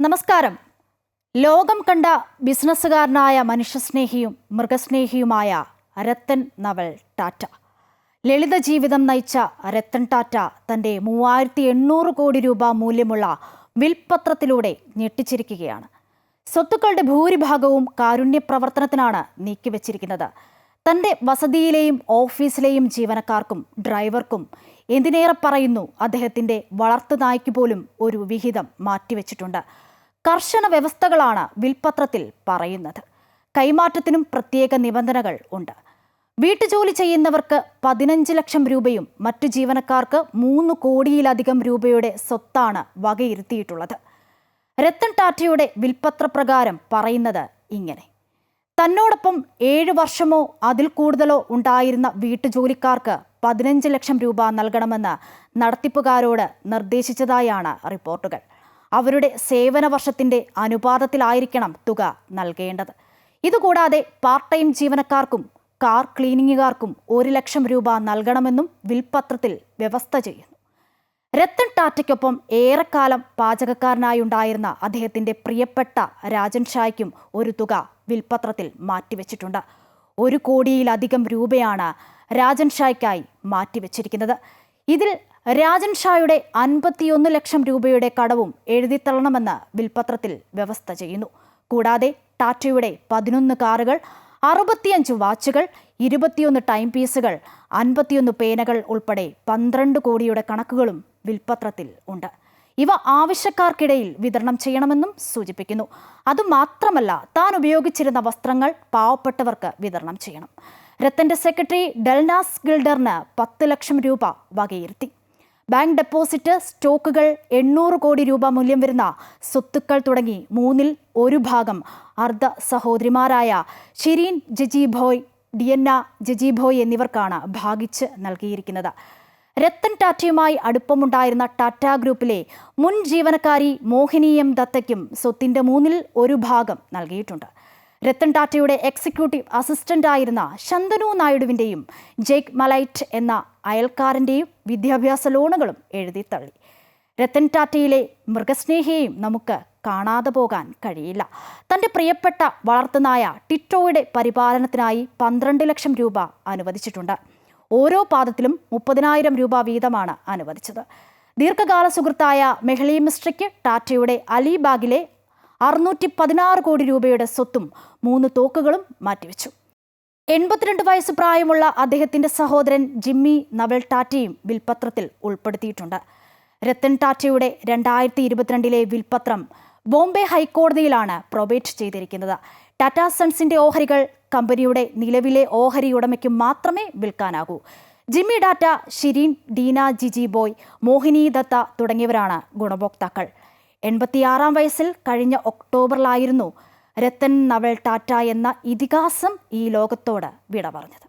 നമസ്കാരം. ലോകം കണ്ട ബിസിനസ്സുകാരനായ മനുഷ്യസ്നേഹിയും മൃഗസ്നേഹിയുമായ രത്തൻ നവൽ ടാറ്റ. ലളിത ജീവിതം നയിച്ച രത്തൻ ടാറ്റ തന്റെ മൂവായിരത്തി എണ്ണൂറ് കോടി രൂപ മൂല്യമുള്ള വിൽപത്രത്തിലൂടെ ഞെട്ടിച്ചിരിക്കുകയാണ്. സ്വത്തുക്കളുടെ ഭൂരിഭാഗവും കാരുണ്യ പ്രവർത്തനത്തിനാണ് നീക്കിവച്ചിരിക്കുന്നത്. തന്റെ വസതിയിലെയും ഓഫീസിലെയും ജീവനക്കാർക്കും ഡ്രൈവർക്കും എന്തിനേറെ പറയുന്നു അദ്ദേഹത്തിന്റെ വളർത്തുനായ്ക്ക് പോലും ഒരു വിഹിതം മാറ്റിവെച്ചിട്ടുണ്ട്. കർശന വ്യവസ്ഥകളാണ് വിൽപത്രത്തിൽ പറയുന്നത്. കൈമാറ്റത്തിനും പ്രത്യേക നിബന്ധനകൾ ഉണ്ട്. വീട്ടുജോലി ചെയ്യുന്നവർക്ക് പതിനഞ്ച് ലക്ഷം രൂപയും മറ്റു ജീവനക്കാർക്ക് മൂന്ന് കോടിയിലധികം രൂപയുടെ സ്വത്താണ് വകയിരുത്തിയിട്ടുള്ളത്. രത്തൻ ടാറ്റയുടെ വിൽപത്രപ്രകാരം പറയുന്നത് ഇങ്ങനെ. തന്നോടൊപ്പം ഏഴ് വർഷമോ അതിൽ കൂടുതലോ ഉണ്ടായിരുന്ന വീട്ടുജോലിക്കാർക്ക് പതിനഞ്ച് ലക്ഷം രൂപ നൽകണമെന്ന് നടത്തിപ്പുകാരോട് നിർദ്ദേശിച്ചതായാണ് റിപ്പോർട്ടുകൾ. അവരുടെ സേവന വർഷത്തിന്റെ അനുപാതത്തിലായിരിക്കണം തുക നൽകേണ്ടത്. ഇതുകൂടാതെ പാർട്ട് ടൈം ജീവനക്കാർക്കും കാർ ക്ലീനിങ്ങുകാർക്കും ഒരു ലക്ഷം രൂപ നൽകണമെന്നും വിൽപത്രത്തിൽ വ്യവസ്ഥ ചെയ്യുന്നു. രത്തൻ ടാറ്റയ്ക്കൊപ്പം ഏറെക്കാലം പാചകക്കാരനായുണ്ടായിരുന്ന അദ്ദേഹത്തിന്റെ പ്രിയപ്പെട്ട രാജൻ ഷായ്ക്കും ഒരു തുക വിൽപത്രത്തിൽ മാറ്റിവെച്ചിട്ടുണ്ട്. ഒരു കോടിയിലധികം രൂപയാണ് രാജൻ ഷായ്ക്കായി മാറ്റിവെച്ചിരിക്കുന്നത്. ഇതിൽ രാജൻ ഷായുടെ അൻപത്തിയൊന്ന് ലക്ഷം രൂപയുടെ കടവും എഴുതിത്തള്ളണമെന്ന് വിൽപത്രത്തിൽ വ്യവസ്ഥ ചെയ്യുന്നു. കൂടാതെ ടാറ്റയുടെ പതിനൊന്ന് കാറുകൾ അറുപത്തിയഞ്ച് വാച്ചുകൾ ഇരുപത്തിയൊന്ന് ടൈം പീസുകൾ അൻപത്തിയൊന്ന് പേനകൾ ഉൾപ്പെടെ പന്ത്രണ്ട് കോടിയുടെ കണക്കുകളും വിൽപത്രത്തിൽ ഉണ്ട്. ഇവ ആവശ്യക്കാർക്കിടയിൽ വിതരണം ചെയ്യണമെന്നും സൂചിപ്പിക്കുന്നു. അതുമാത്രമല്ല താൻ ഉപയോഗിച്ചിരുന്ന വസ്ത്രങ്ങൾ പാവപ്പെട്ടവർക്ക് വിതരണം ചെയ്യണം. രത്തന്റെ സെക്രട്ടറി ഡെൽനാസ് ഗിൽഡറിന് പത്ത് ലക്ഷം രൂപ വകയിരുത്തി. ബാങ്ക് ഡെപ്പോസിറ്റ് സ്റ്റോക്കുകൾ എണ്ണൂറ് കോടി രൂപ മൂല്യം വരുന്ന സ്വത്തുക്കൾ തുടങ്ങി മൂന്നിൽ ഒരു ഭാഗം അർദ്ധ സഹോദരിമാരായ ഷിരീൻ ജജീഭോയ് ഡിയന്ന ജജീഭോയ് എന്നിവർക്കാണ് ഭാഗിച്ച് നൽകിയിരിക്കുന്നത്. രത്തൻ ടാറ്റയുമായി അടുപ്പമുണ്ടായിരുന്ന ടാറ്റ ഗ്രൂപ്പിലെ മുൻ ജീവനക്കാരി മോഹിനി എം ദത്തയ്ക്കും സ്വത്തിന്റെ മൂന്നിൽ ഒരു ഭാഗം നൽകിയിട്ടുണ്ട്. രത്തൻ ടാറ്റയുടെ എക്സിക്യൂട്ടീവ് അസിസ്റ്റന്റ് ആയിരുന്ന ശന്തനു നായിഡുവിന്റെയും ജേക്ക് മലൈറ്റ് എന്ന അയൽക്കാരന്റെയും വിദ്യാഭ്യാസ ലോണുകളും എഴുതി തള്ളി. രത്തൻ ടാറ്റയിലെ മൃഗസ്നേഹിയെയും നമുക്ക് കാണാതെ പോകാൻ കഴിയില്ല. തന്റെ പ്രിയപ്പെട്ട വളർത്തുനായ ടിറ്റോയുടെ പരിപാലനത്തിനായി പന്ത്രണ്ട് ലക്ഷം രൂപ അനുവദിച്ചിട്ടുണ്ട്. ഓരോ പാദത്തിലും മുപ്പതിനായിരം രൂപ വീതമാണ് അനുവദിച്ചത്. ദീർഘകാല സുഹൃത്തായ മെഹ്ലി മിസ്ട്രിക്ക് ടാറ്റയുടെ അലിബാഗിലെ അറുന്നൂറ്റി പതിനാറ് കോടി രൂപയുടെ സ്വത്തും മൂന്ന് തോക്കുകളും മാറ്റിവെച്ചു. എൺപത്തിരണ്ട് വയസ്സ് പ്രായമുള്ള അദ്ദേഹത്തിന്റെ സഹോദരൻ ജിമ്മി നവൽ ടാറ്റയും വിൽപത്രത്തിൽ ഉൾപ്പെടുത്തിയിട്ടുണ്ട്. രത്തൻ ടാറ്റയുടെ രണ്ടായിരത്തി ഇരുപത്തിരണ്ടിലെ വിൽപത്രം ബോംബെ ഹൈക്കോടതിയിലാണ് പ്രൊബേറ്റ് ചെയ്തിരിക്കുന്നത്. ടാറ്റ സൺസിന്റെ ഓഹരികൾ കമ്പനിയുടെ നിലവിലെ ഓഹരി ഉടമയ്ക്ക് മാത്രമേ വിൽക്കാനാകൂ. ജിമ്മി ഡാറ്റ ഷിരീൻ ഡീന ജിജി ബോയ് മോഹിനി ദത്ത തുടങ്ങിയവരാണ് ഗുണഭോക്താക്കൾ. എൺപത്തിയാറാം വയസ്സിൽ കഴിഞ്ഞ ഒക്ടോബറിലായിരുന്നു രത്തൻ നവൽ ടാറ്റ എന്ന ഇതിഹാസം ഈ ലോകത്തോട് വിട പറഞ്ഞത്.